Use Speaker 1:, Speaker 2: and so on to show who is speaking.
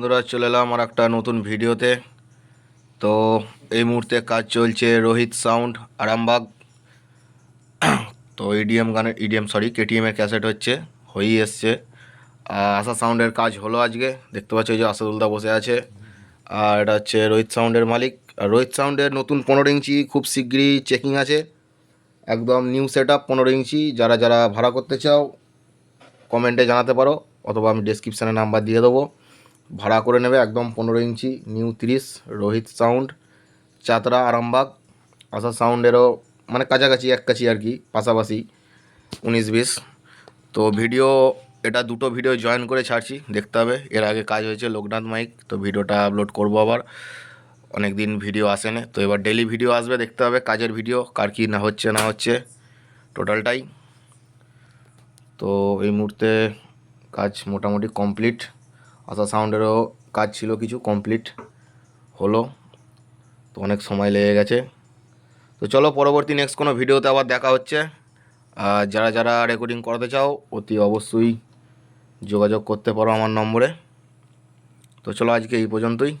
Speaker 1: বন্ধুরা, চলে এলাম আমার একটা নতুন ভিডিওতে। তো এই মুহূর্তে কাজ চলছে রোহিত সাউন্ড, আরামবাগ। তো ইডিএম গানের ইডিএম সরি কেটিএমের ক্যাসেট হচ্ছে, হয়েই এসছে। আশা সাউন্ডের কাজ হলো আজকে, দেখতে পাচ্ছ যে আসাদুলদা বসে আছে। আর এটা হচ্ছে রোহিত সাউন্ডের মালিক। রোহিত সাউন্ডের নতুন পনেরো ইঞ্চি খুব শীঘ্রই চেকিং আছে। একদম নিউ সেট আপ পনেরো ইঞ্চি। যারা যারা ভাড়া করতে চাও কমেন্টে জানাতে পারো, অথবা আমি ডেসক্রিপশানে নাম্বার দিয়ে দেবো। ভাড়া করে নেবে একদম পনেরো ইঞ্চি নিউ তিরিশ, রোহিত সাউন্ড চাতরা আরামবাগ আশা সাউন্ডেরও মানে কাছাকাছি, এক কাছি আর কি, পাশাপাশি উনিশ বিশ। তো ভিডিও এটা দুটো ভিডিও জয়েন করে ছাড়ছি, দেখতে হবে। এর আগে কাজ হয়েছে লোকনাথ মাইক, তো ভিডিওটা আপলোড করব আবার। অনেক দিন ভিডিও আসে না তো এবার ডেলি ভিডিও আসবে, দেখতে হবে কাজের ভিডিও কার কী না হচ্ছে না হচ্ছে টোটালটাই তো এই মুহূর্তে কাজ মোটামুটি কমপ্লিট আশা সাউন্ডেরও কাজ ছিল কিছু কমপ্লিট হলো। তো অনেক সময় লেগে গেছে। তো চলো পরবর্তী নেক্সট কোনো ভিডিওতে আবার দেখা হচ্ছে। আর যারা যারা রেকর্ডিং করাতে চাও, অতি অবশ্যই যোগাযোগ করতে পারো আমার নম্বরে। তো চলো আজকে এই পর্যন্তই।